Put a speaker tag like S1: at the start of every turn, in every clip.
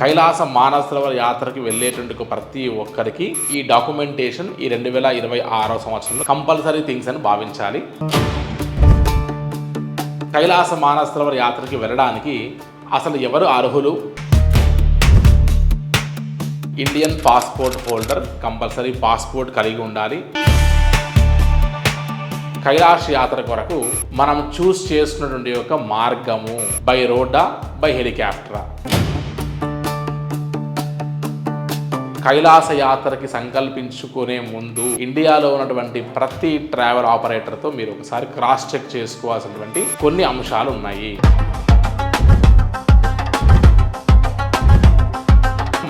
S1: కైలాస మానసరోవర యాత్రకి వెళ్ళేటువంటి ప్రతి ఒక్కరికి ఈ డాక్యుమెంటేషన్ ఈ రెండు వేల ఇరవై ఆరో సంవత్సరంలో కంపల్సరీ థింగ్స్ అని భావించాలి. కైలాస మానసరోవర యాత్రకి వెళ్ళడానికి అసలు ఎవరు అర్హులు? Indian passport holder compulsory passport కలిగి ఉండాలి. కైలాష్ యాత్ర కొరకు మనం చూస్ చేసుకున్నటువంటి యొక్క మార్గము బై రోడ్డా బై హెలికాప్టరా? కైలాస యాత్రకి సంకల్పించుకునే ముందు ఇండియాలో ఉన్నటువంటి ప్రతి ట్రావెల్ ఆపరేటర్తో మీరు ఒకసారి క్రాస్ చెక్ చేసుకోవాల్సినటువంటి కొన్ని అంశాలు ఉన్నాయి.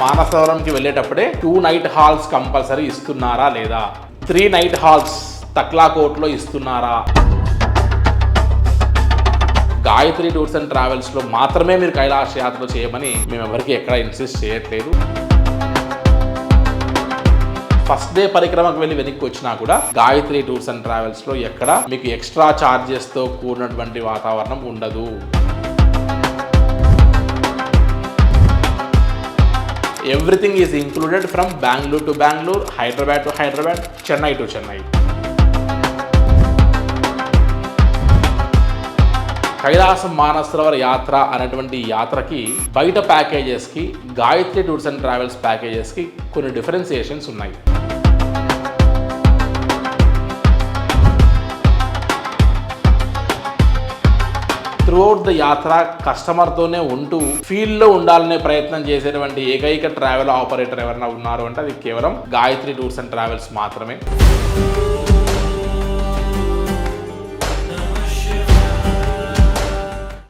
S1: మానసవరంకి వెళ్ళేటప్పుడే టూ నైట్ హాల్స్ కంపల్సరీ ఇస్తున్నారా లేదా? త్రీ నైట్ హాల్స్ తక్లాకోట్లో ఇస్తున్నారా? గాయత్రి టూర్స్ అండ్ ట్రావెల్స్లో మాత్రమే మీరు కైలాస యాత్ర చేయమని మేము ఎవరికి ఎక్కడ ఇన్సిస్ట్ చేయట్లేదు. ఫస్ట్ డే పరిక్రమకు వెళ్ళి వెనక్కి వచ్చినా కూడా గాయత్రి టూర్స్ అండ్ ట్రావెల్స్లో ఎక్కడ మీకు ఎక్స్ట్రా ఛార్జెస్తో కూడినటువంటి వాతావరణం ఉండదు. Everything is included from Bengaluru to Bengaluru Hyderabad to Hyderabad Chennai to Chennai Kailasam Manasarovar యాత్ర అనేటువంటి యాత్రకి బయట ప్యాకేజెస్కి గాయత్రి టూర్స్ అండ్ ట్రావెల్స్ ప్యాకేజెస్కి కొన్ని డిఫరెన్సియేషన్స్ ఉన్నాయి. త్రూఅవుట్ ద యాత్ర కస్టమర్తోనే ఉంటూ ఫీల్డ్లో ఉండాలనే ప్రయత్నం చేసేటువంటి ఏకైక ట్రావెల్ ఆపరేటర్ ఎవరైనా ఉన్నారు అంటే అది కేవలం గాయత్రి టూర్స్ అండ్ ట్రావెల్స్ మాత్రమే.